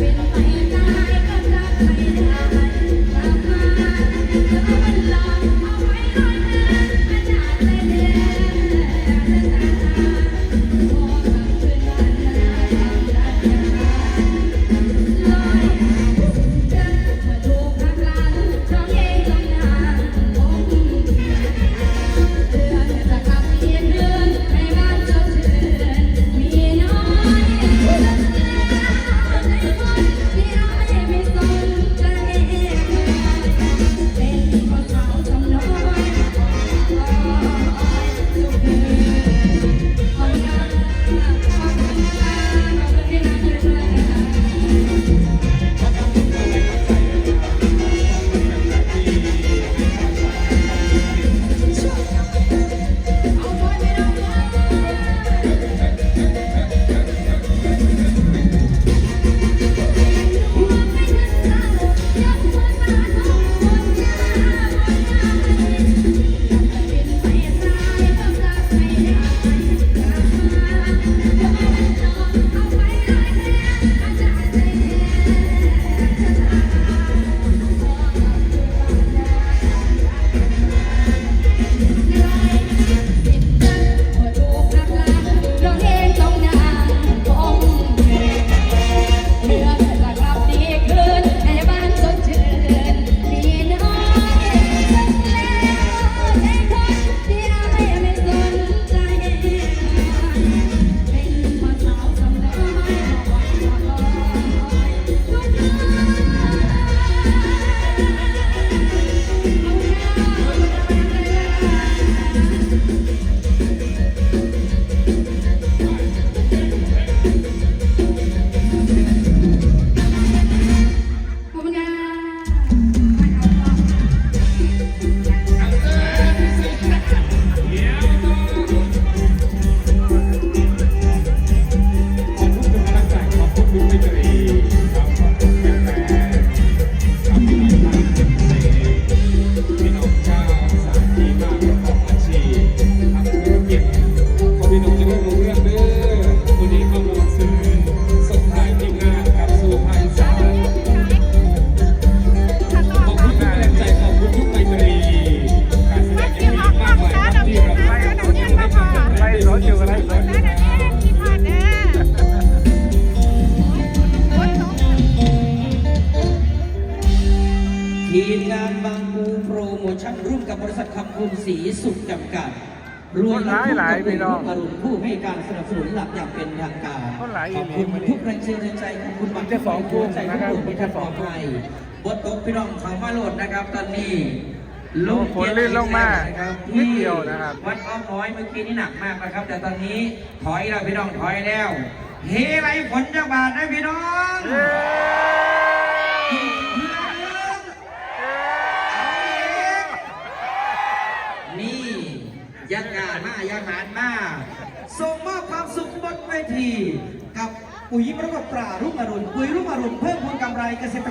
I've ทีมงานบางปูโปรโมชั่นร่วมกับบริษัทขับคุณสีสุขจำกัดรวยหลายหลายพี่น้องอรุณผู้ให้การสนับสนุนหลักอย่างเป็นทางการขอบคุณทุกแรงเชียร์แรงใจของคุณบังจะสองคู่ใจนะครับคุณจปลอดภัยบทตกพี่น้องเขามาโหลดนะครับ ตอนนี้ลูกฝนลื่นลงมาที่วนะครับวัดอ้อมน้อยเมื่อกี้นี่หนักมากนะครับ แต่ตอนนี้ถอยแล้วพี่น้องถอยแล้ว เฮไรฝนจะงบาทนะพี่น้อง กับปุ๋ยปรดกปลารุ่งอรุณปุ๋ยรุ่งอรุณเพิ่มพูนกำไรเกษตร